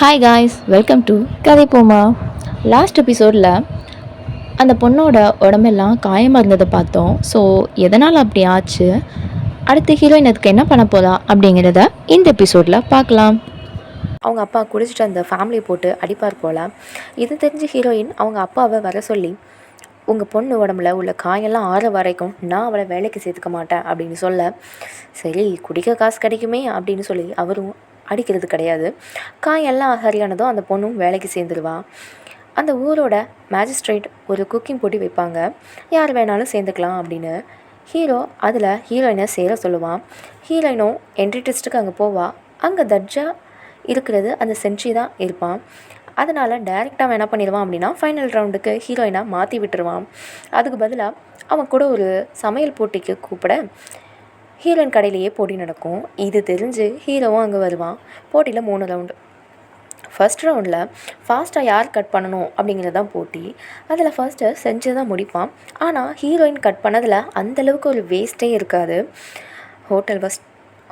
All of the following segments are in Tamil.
ஹாய் காய்ஸ் வெல்கம் டு கதை போமா லாஸ்ட் எபிசோடில் அந்த பொண்ணோட உடம்பெல்லாம் காயமாக இருந்ததை பார்த்தோம். ஸோ எதனால் அப்படி ஆச்சு? அடுத்த ஹீரோயின் அதுக்கு என்ன பண்ண போதா அப்படிங்கிறத இந்த எபிசோடில் பார்க்கலாம். அவங்க அப்பா குடிச்சிட்டு அந்த ஃபேமிலியை போட்டு அடிப்பார் போல். இது தெரிஞ்ச ஹீரோயின் அவங்க அப்பாவை வர சொல்லி உங்கள் பொண்ணு உடம்புல உள்ள காயெல்லாம் ஆற வரைக்கும் நான் அவளை வேலைக்கு சேர்த்துக்க மாட்டேன் அப்படின்னு சொல்ல சரி குடிக்க காசு கிடைக்குமே அப்படின்னு சொல்லி அவரும் அடிக்கிறது கிடையாது. காயெல்லாம் சரியானதும் அந்த பொண்ணும் வேலைக்கு சேர்ந்துருவா அந்த ஊரோட மேஜிஸ்ட்ரேட் ஒரு குக்கிங் போட்டி வைப்பாங்க. யார் வேணாலும் சேர்ந்துக்கலாம் அப்படின்னு. ஹீரோ அதில் ஹீரோயினை சேர சொல்லுவான் ஹீரோயினும் என்ட்ரி டெஸ்ட்டுக்கு அங்கே போவா. அங்கே தர்ஜா இருக்கிறது அந்த செஞ்சி தான் இருப்பான் அதனால் டைரெக்டாக என்ன பண்ணிடுவான் அப்படின்னா ஃபைனல் ரவுண்டுக்கு ஹீரோயினை மாற்றி விட்டுருவான். அதுக்கு பதிலாக அவன் கூட ஒரு சமையல் போட்டிக்கு கூப்பிட ஹீரோயின் கடையிலேயே போட்டி நடக்கும். இது தெரிஞ்சு ஹீரோவும் அங்கே வருவான். போட்டியில் மூணு ரவுண்டு ஃபர்ஸ்ட் ரவுண்டில் ஃபாஸ்ட்டாக யார் கட் பண்ணணும் அப்படிங்கிறது தான் போட்டி. அதில் ஃபர்ஸ்ட்டு செஞ்சு தான் முடிப்பான். ஆனால் ஹீரோயின் கட் பண்ணதில் அந்தளவுக்கு ஒரு வேஸ்ட்டே இருக்காது. ஹோட்டல் பஸ்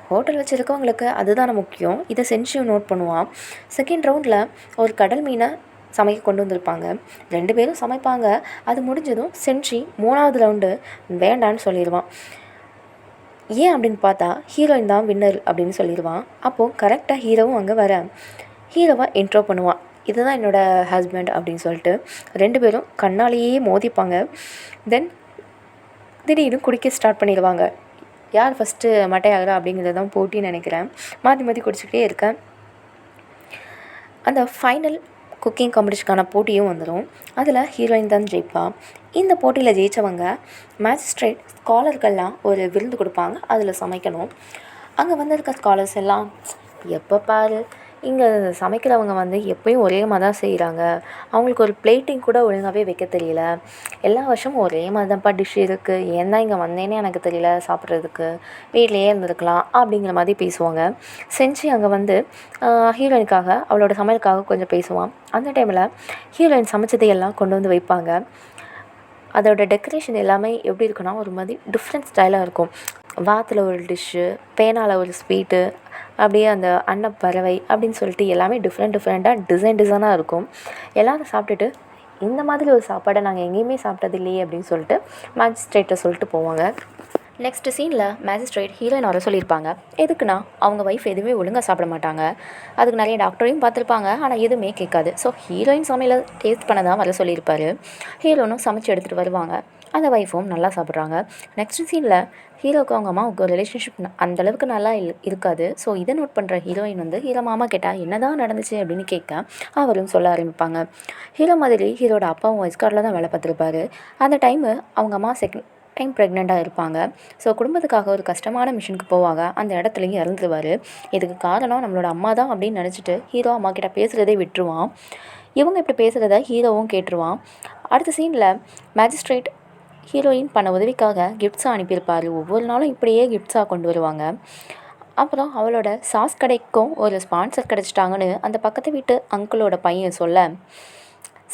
ஹோட்டல் வச்சுருக்கவங்களுக்கு அதுதானே முக்கியம். இதை செஞ்சு நோட் பண்ணுவான். செகண்ட் ரவுண்டில் ஒரு கடல் மீனை சமைக்க கொண்டு வந்திருப்பாங்க. ரெண்டு பேரும் சமைப்பாங்க. அது முடிஞ்சதும் செஞ்சு மூணாவது ரவுண்டு வேண்டான்னு சொல்லிடுவான் ஏன் அப்படின்னு பார்த்தா ஹீரோயின் தான் வின்னர் அப்படின்னு சொல்லிடுவான். அப்போது கரெக்டாக ஹீரோவும் அங்கே வர ஹீரோவை இன்ட்ரோ பண்ணுவான் இதுதான் என்னோடய ஹஸ்பண்ட் அப்படின்னு சொல்லிட்டு ரெண்டு பேரும் கண்ணாலேயே மோதிப்பாங்க. தென் திடீர்னு குடிக்க ஸ்டார்ட் பண்ணிடுவாங்க. யார் ஃபஸ்ட்டு மட்டையாகிறா அப்படிங்கிறது தான் போட்டின்னு நினைக்கிறேன். மாற்றி மாற்றி குடிச்சிக்கிட்டே இருக்கேன். அந்த ஃபைனல் குக்கிங் காம்படிஷனுக்கான போட்டியும் வந்துடும் அதில் ஹீரோயின் தான் ஜெயிப்பா. இந்த போட்டியில் ஜெயித்தவங்க மேஜிஸ்ட்ரேட் ஸ்காலர்கள்லாம் ஒரு விருந்து கொடுப்பாங்க. அதில் சமைக்கணும். அங்கே வந்திருக்க ஸ்காலர்ஸ் எல்லாம் எப்போ பாரு இங்கே சமைக்கிறவங்க வந்து எப்பயும் ஒரே மாதிரி தான் செய்கிறாங்க அவங்களுக்கு ஒரு பிளேட்டிங் கூட ஒழுங்காகவே வைக்க தெரியல. எல்லா வருஷமும் ஒரே மாதிரி தான்ப்பா டிஷ் இருக்குது ஏன் தான் இங்கே வந்தேனே எனக்கு தெரியல சாப்பிட்றதுக்கு. வீட்லேயே இருந்திருக்கலாம் அப்படிங்கிற மாதிரி பேசுவாங்க. செஞ்சு அங்கே வந்து ஹீரோயினுக்காக அவளோட சமையலுக்காக கொஞ்சம் பேசுவான். அந்த டைமில் ஹீரோயின் சமைச்சதை எல்லாம் கொண்டு வந்து வைப்பாங்க. அதோட டெக்கரேஷன் எல்லாமே எப்படி இருக்குன்னா ஒரு மாதிரி டிஃப்ரெண்ட் ஸ்டைலாக இருக்கும். வாத்தில் ஒரு டிஷ்ஷு பேனால் ஒரு ஸ்வீட்டு அப்படியே அந்த அன்னப்பறவை அப்படின்னு சொல்லிட்டு எல்லாமே டிஃப்ரெண்ட் டிஃப்ரெண்ட்டாக டிசைன் டிசைனாக இருக்கும். எல்லோரும் சாப்பிட்டுட்டு இந்த மாதிரி ஒரு சாப்பாடை நாங்கள் எங்கேயுமே சாப்பிட்டது இல்லையே அப்படின்னு சொல்லிட்டு மேஜிஸ்ட்ரேட்டை சொல்லிட்டு போவாங்க. நெக்ஸ்ட் சீனில் மேஜிஸ்ட்ரேட் ஹீரோயின் வர சொல்லியிருப்பாங்க. எதுக்குன்னா அவங்க ஒய்ஃப் எதுவுமே ஒழுங்காக சாப்பிட மாட்டாங்க. அதுக்கு நிறைய டாக்டரையும் பார்த்துருப்பாங்க ஆனால் எதுவுமே கேட்காது. ஸோ ஹீரோயின் சமையலை டேஸ்ட் பண்ண தான் வர சொல்லியிருப்பாரு. ஹீரோனும் சமைச்சு எடுத்துகிட்டு வருவாங்க. அந்த ஒய்ஃபும் நல்லா சாப்பிட்றாங்க. நெக்ஸ்ட் சீனில் ஹீரோக்கு அவங்க அம்மாவுக்கு ரிலேஷன்ஷிப் ரிலேஷன்ஷிப் அந்தளவுக்கு நல்லா இல் இருக்காது. ஸோ இதை நோட் பண்ணுற ஹீரோயின் வந்து ஹீரோ மாமா கேட்டால் என்ன தான் நடந்துச்சு? அப்படின்னு கேட்க அவரும் சொல்ல ஆரம்பிப்பாங்க. ஹீரோ மாதிரி ஹீரோட அப்பாவும் வைஸ்கார்டில் தான் வேலை பார்த்துருப்பாரு. அந்த டைமு அவங்க அம்மா செகண்ட் டைம் ப்ரெக்னெண்ட்டாக இருப்பாங்க. ஸோ குடும்பத்துக்காக ஒரு கஷ்டமான மிஷினுக்கு போவாங்க. அந்த இடத்துலையும் இறந்துருவார். இதுக்கு காரணம் நம்மளோட அம்மா தான் அப்படின்னு நினச்சிட்டு ஹீரோ அம்மா கிட்ட பேசுகிறதே விட்டுருவான். இவங்க இப்படி பேசுகிறத ஹீரோவும் கேட்டுருவான். அடுத்த சீனில் மேஜிஸ்ட்ரேட் ஹீரோயின் பண்ண உதவிக்காக கிஃப்ட்ஸாக அனுப்பியிருப்பார். ஒவ்வொரு நாளும் இப்படியே கிஃப்ட்ஸாக கொண்டு வருவாங்க. அப்புறம் அவளோட சாஸ் கடைக்கும் ஒரு ஸ்பான்சர் கிடச்சிட்டாங்கன்னு அந்த பக்கத்து வீட்டு அங்கிளோட பையன் சொல்ல.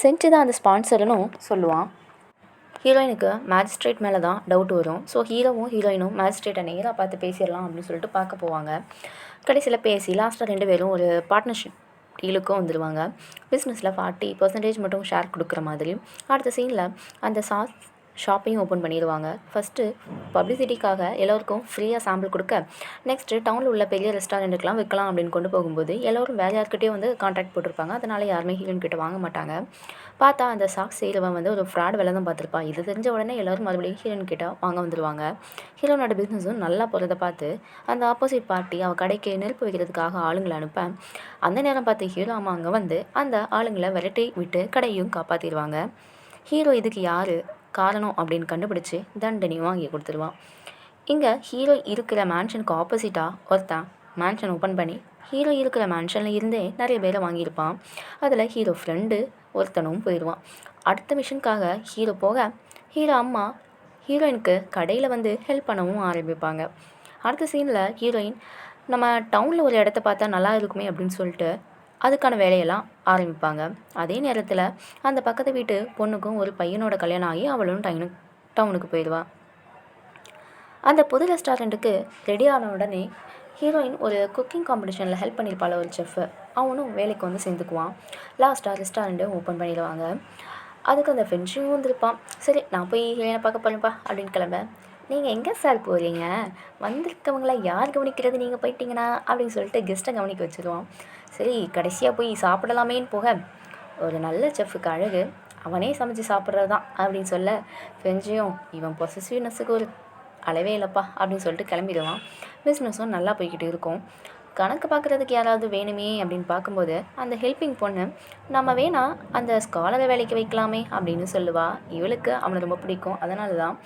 செஞ்சு தான் அந்த ஸ்பான்சர்னு சொல்லுவான். ஹீரோயினுக்கு மேஜிஸ்ட்ரேட் மேலே தான் டவுட் வரும். ஸோ ஹீரோவும் ஹீரோயினும் மேஜிஸ்ட்ரேட்டை நேராக பார்த்து பேசிடலாம் அப்படின்னு சொல்லிட்டு பார்க்க போவாங்க. கடைசியில் பேசி லாஸ்ட்டாக ரெண்டு பேரும் ஒரு பார்ட்னர்ஷிப் டீலுக்கும் வந்துடுவாங்க பிஸ்னஸில் ஃபார்ட்டி பர்சன்டேஜ் மட்டும் ஷேர் கொடுக்குற மாதிரி. அடுத்த சீனில் அந்த சாஸ் ஷாப்பையும் ஓப்பன் பண்ணிடுவாங்க. ஃபஸ்ட்டு பப்ளிசிட்டிக்காக எல்லோருக்கும் ஃப்ரீயாக சாம்பிள் கொடுக்க நெக்ஸ்ட்டு டவுனில் உள்ள பெரிய ரெஸ்டாரண்ட்டுக்கெலாம் விற்கலாம் அப்படின்னு கொண்டு போகும்போது எல்லோரும் வேறு யார்கிட்டே வந்து கான்ட்ராக்ட் போட்டிருப்பாங்க. அதனால் யாருமே ஹீரோயின் கிட்ட வாங்க மாட்டாங்க. பார்த்தா அந்த சாக்ஸ் செய்கிறவன் வந்து ஒரு ஃப்ராட் வேலை தான் பார்த்துருப்பா. இது தெரிஞ்ச உடனே எல்லோரும் மறுபடியும் ஹீரோயின் கிட்ட வாங்க வந்துடுவாங்க ஹீரோனோட பிஸ்னஸும் நல்லா போகிறத பார்த்து அந்த ஆப்போசிட் பார்ட்டி அவள் கடைக்கு நெருப்பு வைக்கிறதுக்காக ஆளுங்களை அனுப்ப அந்த நேரம் பார்த்து ஹீரோ அம்மா அங்கே வந்து அந்த ஆளுங்களை விரட்டி விட்டு கடையும் காப்பாற்றிடுவாங்க ஹீரோ இதுக்கு யார்? காரணம் அப்படின்னு கண்டுபிடிச்சி தண்டனையும் வாங்கி கொடுத்துருவான் இங்கே ஹீரோ இருக்கிற மேன்ஷனுக்கு ஆப்போசிட்டாக ஒருத்தன் மேன்ஷன் ஓப்பன் பண்ணி ஹீரோ இருக்கிற மேன்ஷனில் இருந்தே நிறைய பேரை வாங்கியிருப்பான். அதில் ஹீரோ ஃப்ரெண்டு ஒருத்தனும் போயிடுவான் அடுத்த மிஷனுக்காக ஹீரோ போக ஹீரோ அம்மா ஹீரோயினுக்கு கடையில் வந்து ஹெல்ப் பண்ணவும் ஆரம்பிப்பாங்க. அடுத்த சீனில் ஹீரோயின் நம்ம டவுனில் ஒரு இடத்த பார்த்தா நல்லா இருக்குமே அப்படின்னு சொல்லிட்டு அதுக்கான வேலையெல்லாம் ஆரம்பிப்பாங்க. அதே நேரத்தில் அந்த பக்கத்து வீட்டு பொண்ணுக்கும் ஒரு பையனோட கல்யாணம் ஆகி அவளும் டைனு டவுனுக்கு போயிடுவாள் அந்த புது ரெஸ்டாரண்ட்டுக்கு ரெடி ஆன உடனே ஹீரோயின் ஒரு குக்கிங் காம்படிஷனில் ஹெல்ப் பண்ணியிருப்பாள் ஒரு செஃப்பு அவனும் வேலைக்கு வந்து சேர்ந்துக்குவான். லாஸ்ட்டாக ரெஸ்டாரண்ட்டு ஓப்பன் பண்ணிடுவாங்க. அதுக்கு அந்த ஃப்ரெண்ட்ஷிப்பும் வந்திருப்பான். சரி நான் போய் ஹீரோயினை பார்க்க போகிறேன்ப்பா அப்படின்னு கிளம்ப. நீங்கள் எங்கே சார் போகிறீங்க வந்திருக்கவங்கள யார் கவனிக்கிறது? நீங்கள் போயிட்டீங்கன்னா அப்படின்னு சொல்லிட்டு கெஸ்ட்டை கவனிக்க வச்சுருவான் சரி கடைசியாக போய் சாப்பிடலாமேன்னு போக. ஒரு நல்ல செஃப்புக்கு அழகு. அவனே சமைச்சு சாப்பிட்றது தான் அப்படின்னு சொல்ல ஃப்ரெஞ்சையும் இவன் பொசசிவ்னஸுக்கு ஒரு அளவே இல்லைப்பா அப்படின்னு சொல்லிட்டு கிளம்பிடுவான். பிஸ்னஸும் நல்லா போய்கிட்டு இருக்கும். கணக்கு பார்க்குறதுக்கு யாராவது வேணுமே அப்படின்னு பார்க்கும்போது அந்த ஹெல்பிங் பொண்ணு நம்ம வேணா அந்த ஸ்காலரை வேலைக்கு வைக்கலாமே அப்படின்னு சொல்லுவாள் இவளுக்கு அவனை ரொம்ப பிடிக்கும். அதனால தான்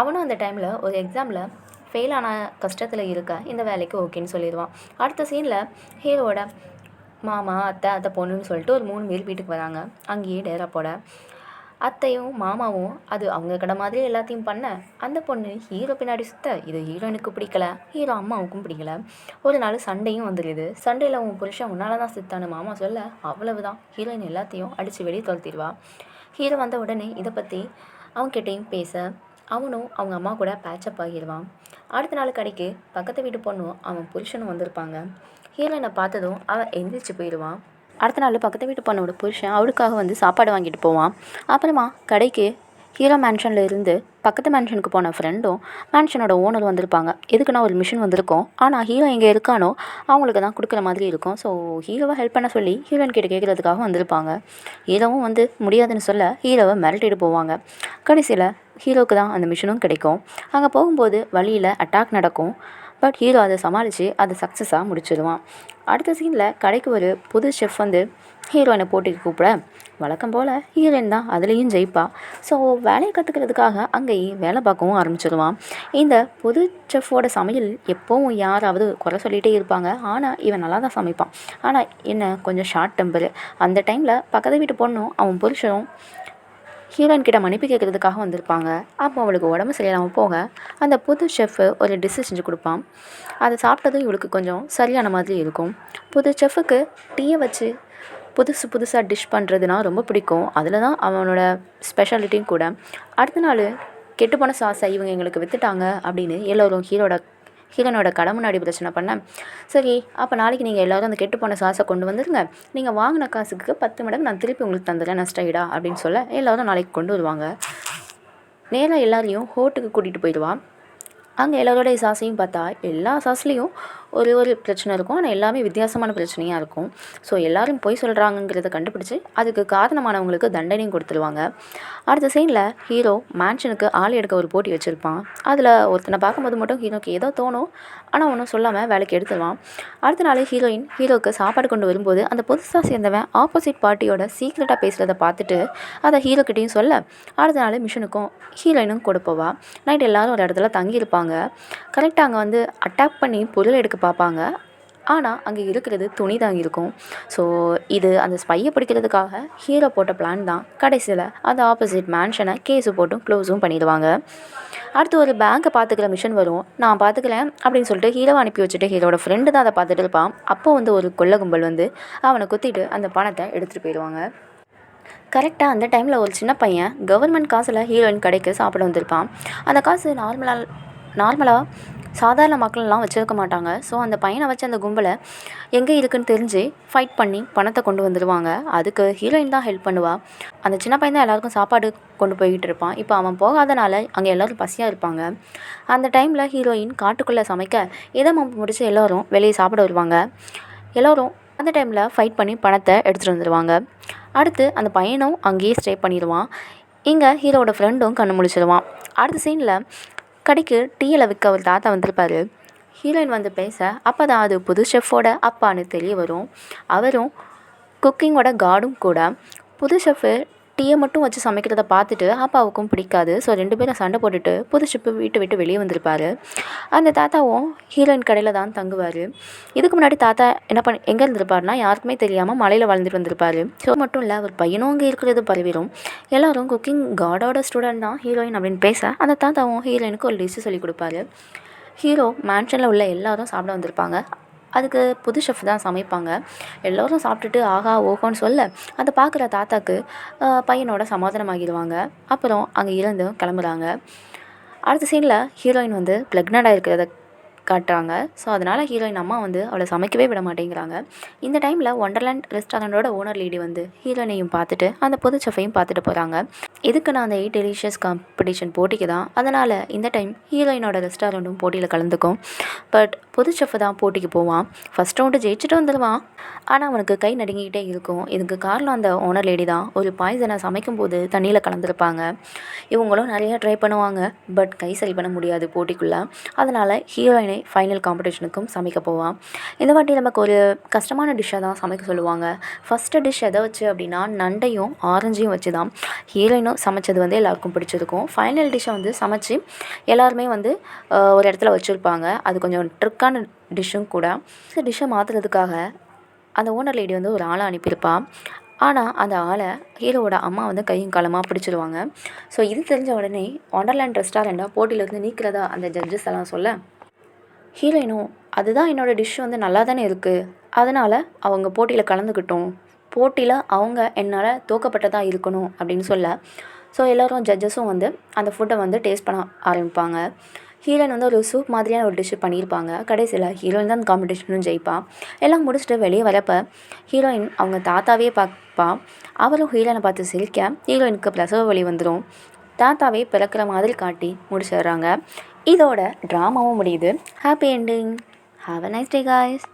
அவனும் அந்த டைமில் ஒரு எக்ஸாமில் ஃபெயில் ஆன கஷ்டத்தில் இருக்க இந்த வேலைக்கு ஓகேன்னு சொல்லிடுவான். அடுத்த சீனில் ஹீரோட மாமா அத்தை அத்தை பொண்ணுன்னு சொல்லிட்டு ஒரு மூணு பேர் வீட்டுக்கு வராங்க. அங்கேயே டேரா போட. அத்தையும் மாமாவும் அது அவங்க கடை மாதிரி எல்லாத்தையும் பண்ண அந்த பொண்ணு ஹீரோ பின்னாடி சுத்த இது ஹீரோயினுக்கு பிடிக்கல ஹீரோ அம்மாவுக்கும் பிடிக்கல. ஒரு நாள் சண்டையும் வந்துடுது சண்டையில் உன் புருஷன் உன்னால தான் சித்தான்னு மாமா சொல்ல அவ்வளவுதான். ஹீரோயின் எல்லாத்தையும் அடித்து வெளியே துரத்திடுவா. ஹீரோ வந்த உடனே இதை பற்றி அவங்ககிட்டையும் பேச அவனும் அவங்க அம்மா கூட பேச்சப் ஆகிடுவான். அடுத்த நாள் கடைக்கு பக்கத்து வீட்டு பொண்ணும் அவன் புருஷனும் வந்திருப்பாங்க. ஹீரோயினை பார்த்ததும் அவன் எந்திரிச்சு போயிடுவான். அடுத்த நாள் பக்கத்து வீட்டு பொண்ணோட புருஷன் அவளுக்காக வந்து சாப்பாடு வாங்கிட்டு போவான். அப்புறமா கடைக்கு ஹீரோ மேன்ஷனில் இருந்து பக்கத்து மேன்ஷனுக்கு போன ஃப்ரெண்டும் மேன்ஷனோட ஓனர் வந்திருப்பாங்க. எதுக்குன்னா ஒரு மிஷின் வந்திருக்கும். ஆனால் ஹீரோ எங்கே இருக்கானோ அவங்களுக்கு தான் கொடுக்குற மாதிரி இருக்கும். ஸோ ஹீரோவை ஹெல்ப் பண்ண சொல்லி ஹீரோயின் கிட்ட கேட்குறதுக்காக வந்திருப்பாங்க. ஹீரோவும் வந்து முடியாதுன்னு சொல்ல ஹீரோவை மிரட்டிட்டு போவாங்க. கடைசியில் ஹீரோவுக்கு தான் அந்த மிஷினும் கிடைக்கும். அங்கே போகும்போது வழியில் அட்டாக் நடக்கும். பட் ஹீரோ அதை சமாளித்து அதை சக்ஸஸாக முடிச்சிடுவான் அடுத்த சீனில் கடைக்கு ஒரு புது செஃப் வந்து ஹீரோயினை போட்டிக்கு கூப்பிட வழக்கம் போல் ஹீரோயின் தான் அதுலேயும் ஜெயிப்பா. ஸோ வேலையை கற்றுக்கிறதுக்காக அங்கேயே வேலை பார்க்கவும் ஆரம்பிச்சிடுவான் இந்த புது செஃப்போட சமையல் எப்போவும் யாராவது குறை சொல்லிகிட்டே இருப்பாங்க. ஆனால் இவன் நல்லா தான் சமைப்பான். ஆனால் என்ன கொஞ்சம் ஷார்ட் டெம்பரு அந்த டைமில் பக்கத்து வீட்டு பொண்ணும் அவன் புருஷனும் ஹீரோயின் கிட்ட மன்னிப்பு கேட்குறதுக்காக வந்திருப்பாங்க. அப்போ அவளுக்கு உடம்பு சரியில்லாமல் போக அந்த புது செஃப் ஒரு டிஷ்ஷு செஞ்சு கொடுப்பான். அதை சாப்பிட்டதும் இவளுக்கு கொஞ்சம் சரியான மாதிரி இருக்கும். புது செஃப்புக்கு டீயை வச்சு புதுசு புதுசாக டிஷ் பண்ணுறதுனா ரொம்ப பிடிக்கும். அதில் தான் அவனோட ஸ்பெஷாலிட்டியும் கூட. அடுத்த நாள் கெட்டுப்போன சாஸை இவங்க எங்களுக்கு விற்றுட்டாங்க அப்படின்னு எல்லோரும் ஹீரோட ஹீரோனோட கடை முன்னாடி பிரச்சனை பண்ணேன் சரி அப்போ நாளைக்கு நீங்கள் எல்லோரும் அந்த கெட்டு போன சாஸை கொண்டு வந்துருங்க. நீங்கள் வாங்கின காசுக்கு பத்து மடங்கு நான் திருப்பி உங்களுக்கு தந்துடுறேன் நஷ்டாயிடா அப்படின்னு சொல்ல எல்லோரும் நாளைக்கு கொண்டு வருவாங்க. நேராக எல்லாரையும் ஹோட்டுக்கு கூட்டிகிட்டு போயிடுவான் அங்கே எல்லாரோடைய சாஸையும் பார்த்தா எல்லா சாஸ்லேயும் ஒரு ஒரு பிரச்சனை இருக்கும். ஆனால் எல்லாமே வித்தியாசமான பிரச்சனையாக இருக்கும். ஸோ எல்லோரும் பொய் சொல்கிறாங்கங்கிறத கண்டுபிடிச்சி அதுக்கு காரணமானவங்களுக்கு தண்டனையும் கொடுத்துருவாங்க. அடுத்த சீனில் ஹீரோ மேன்ஷனுக்கு ஆள் எடுக்க ஒரு போட்டி வச்சுருப்பான். அதில் ஒருத்தனை பார்க்கும்போது மட்டும் ஹீரோக்கு ஏதோ தோணும். ஆனால் ஒன்றும் சொல்லாமல் வேலைக்கு எடுத்துருவான். அடுத்த நாள் ஹீரோயின் ஹீரோக்கு சாப்பாடு கொண்டு வரும்போது அந்த புதுசாக சேர்ந்தவன் ஆப்போசிட் பார்ட்டியோட சீக்ரெட்டாக பேசுகிறத பார்த்துட்டு அதை ஹீரோக்கிட்டையும் சொல்ல அடுத்த நாள் மிஷனுக்கும் ஹீரோயினும் கொடுப்போவா நைட் எல்லோரும் ஒரு இடத்துல தங்கியிருப்பாங்க. கரெக்டாக அங்கே வந்து அட்டாக் பண்ணி பொருள் எடுக்க பார்ப்பாங்க. ஆனால் அங்கே இருக்கிறது துணி தான் இருக்கும். ஸோ இது அந்த ஸ்பையை பிடிக்கிறதுக்காக ஹீரோ போட்ட பிளான் தான். கடைசியில் அந்த ஆப்போசிட் மேன்ஷனை கேஸு போட்டும் க்ளோஸும் பண்ணிடுவாங்க. அடுத்து ஒரு பேங்க்கை பார்த்துக்கிற மிஷன் வரும். நான் பார்த்துக்கிறேன் அப்படின்னு சொல்லிட்டு ஹீரோவை அனுப்பி வச்சுட்டு ஹீரோட ஃப்ரெண்டு தான் அதை பார்த்துட்டு இருப்பான். அப்போ வந்து ஒரு கொள்ள கும்பல் வந்து அவனை குத்திட்டு அந்த பணத்தை எடுத்துகிட்டு போயிடுவாங்க. கரெக்டாக அந்த டைமில் ஒரு சின்ன பையன் கவர்மெண்ட் காசில் ஹீரோயின் கடைக்கு சாப்பிட வந்திருப்பான். அந்த காசு நார்மலாக நார்மலாக சாதாரண மக்கள்லாம் வச்சுருக்க மாட்டாங்க. ஸோ அந்த பையனை வச்சு அந்த கும்பலை எங்கே இருக்குன்னு தெரிஞ்சு ஃபைட் பண்ணி பணத்தை கொண்டு வந்துடுவாங்க அதுக்கு ஹீரோயின் தான் ஹெல்ப் பண்ணுவாள் அந்த சின்ன பையன் தான் எல்லாருக்கும் சாப்பாடு கொண்டு போய்கிட்டு இருப்பான். இப்போ அவன் போகாதனால அங்கே எல்லோரும் பசியாக இருப்பாங்க. அந்த டைமில் ஹீரோயின் காட்டுக்குள்ளே சமைக்க இதை முடிச்சு எல்லோரும் வெளியே சாப்பிட வருவாங்க. எல்லோரும் அந்த டைமில் ஃபைட் பண்ணி பணத்தை எடுத்துகிட்டு வந்துடுவாங்க அடுத்து அந்த பையனும் அங்கேயே ஸ்டே பண்ணிடுவான் இங்கே ஹீரோட ஃப்ரெண்டும் கண்ணு முடிச்சிடுவான் அடுத்த சீனில் கடைக்கு டீயில் விற்க ஒரு தாத்தா வந்திருப்பார். ஹீரோயின் வந்து பேச அப்போ தான் அது புது ஷெஃபோட அப்பான்னு தெரிய வரும். அவரும் குக்கிங்கோட காடும் கூட. புது ஷெஃப்பு டீயை மட்டும் வச்சு சமைக்கிறத பார்த்துட்டு அப்பாவுக்கும் பிடிக்காது. ஸோ ரெண்டு பேரும் சண்டை போட்டுட்டு புது ஷிப்பு வீட்டை விட்டு வெளியே வந்திருப்பார். அந்த தாத்தாவும் ஹீரோயின் கடையில் தான் தங்குவார். இதுக்கு முன்னாடி தாத்தா என்ன பண்ண எங்கே இருந்திருப்பார்னா யாருக்குமே தெரியாமல் மலையில் வளர்ந்துட்டு வந்திருப்பார். ஸோ மட்டும் இல்லை அவர் பையனும் அங்கே இருக்கிறது பரவிடும் எல்லோரும் குக்கிங் காடோட ஸ்டூடெண்ட் தான் ஹீரோயின் அப்படின்னு பேச அந்த தாத்தாவும் ஹீரோயினுக்கு ஒரு லிஸ்ட்டு சொல்லி கொடுப்பாரு. ஹீரோ மேன்ஷனில் உள்ள எல்லாரும் சாப்பிட வந்திருப்பாங்க. அதுக்கு புது ஷெஃப் தான் சமைப்பாங்க. எல்லோரும் சாப்பிட்டுட்டு ஆகா ஓகோன்னு சொல்ல அதை பார்க்குற தாத்தாக்கு பையனோட சமாதானமாகிடுவாங்க. அப்புறம் அங்கே இருந்து கிளம்புறாங்க. அடுத்த சீனில் ஹீரோயின் வந்து ப்ரெக்னெண்ட்டாக ஆகிருக்கிறத காட்டுறாங்க. ஸோ அதனால் ஹீரோயின் அம்மா வந்து அவளை சமைக்கவே விட மாட்டேங்கிறாங்க. இந்த டைமில் ஒண்டர்லேண்ட் ரெஸ்டாரண்ட்டோட ஓனர் லேடி வந்து ஹீரோயினையும் பார்த்துட்டு அந்த பொது செஃபையும் பார்த்துட்டு போகிறாங்க இதுக்கு நான் அந்த எயிட் டெலிஷியஸ் காம்படிஷன் போட்டிக்கு தான். அதனால் இந்த டைம் ஹீரோயினோட ரெஸ்டாரண்ட்டும் போட்டியில் கலந்துக்கும். பட் புது செஃப் தான் போட்டிக்கு போவான். ஃபஸ்ட் ரவுண்டு ஜெயிச்சுட்டு வந்துடுவான் ஆனால் அவனுக்கு கை நடுங்கிக்கிட்டே இருக்கும். இதுக்கு காரணம் அந்த ஓனர் லேடி தான். ஒரு பாய்சனை சமைக்கும்போது தண்ணியில் கலந்துருப்பாங்க. இவங்களும் நிறையா ட்ரை பண்ணுவாங்க. பட் கை சரி பண்ண முடியாது போட்டிக்குள்ளே. அதனால் ஹீரோயினை ஃபைனல் காம்படிஷனுக்கும் சமைக்க போவான். இந்த வாட்டி நமக்கு ஒரு கஷ்டமான டிஷ்ஷை தான் சமைக்க சொல்லுவாங்க. ஃபஸ்ட்டு டிஷ் எதை வச்சு அப்படின்னா நண்டையும் ஆரஞ்சையும் வச்சு தான். ஹீரோயினும் சமைச்சது வந்து எல்லாருக்கும் பிடிச்சிருக்கும். ஃபைனல் டிஷ்ஷை வந்து சமைச்சு எல்லாருமே வந்து ஒரு இடத்துல வச்சுருப்பாங்க. அது கொஞ்சம் ட்ரிக்கான டிஷ்ஷும் கூட. இந்த டிஷ்ஷை மாற்றுறதுக்காக அந்த ஓனர் லேடி வந்து ஒரு ஆளை அனுப்பியிருப்பாள் ஆனால் அந்த ஆளை ஹீரோவோட அம்மா வந்து கையும் காலமாக பிடிச்சிருவாங்க. ஸோ இது தெரிஞ்ச உடனே ஒண்டர்லேண்ட் ரெஸ்டாரண்ட்டாக போட்டியிலேருந்து நீக்கிறதா அந்த ஜட்ஜஸ் எல்லாம் சொல்ல ஹீரோயினும் அதுதான் என்னோடய டிஷ் வந்து நல்லா தானே இருக்குது அதனால் அவங்க போட்டியில் கலந்துக்கிட்டோம் போட்டியில் அவங்க என்னால் தோக்கப்பட்டதாக இருக்கணும் அப்படின்னு சொல்ல. ஸோ எல்லோரும் ஜட்ஜஸும் வந்து அந்த ஃபுட்டை வந்து டேஸ்ட் பண்ண ஆரம்பிப்பாங்க. ஹீரோயின் வந்து ஒரு சூப் மாதிரியான ஒரு டிஷ்ஷு பண்ணியிருப்பாங்க. கடைசியில் ஹீரோயின் தான் காம்படிஷனும் ஜெயிப்பா. எல்லாம் முடிச்சுட்டு வெளியே வரப்போ ஹீரோயின் அவங்க தாத்தாவே பார்ப்பா. அவரும் ஹீரோயினை பார்த்து சிரிக்க ஹீரோயினுக்கு பிரசவ வலி வந்துடும் தாத்தாவே பிறக்கிற மாதிரி காட்டி முடிச்சிடுறாங்க. இதோட ட்ராமாவும் முடியுது. Happy ending have a nice day guys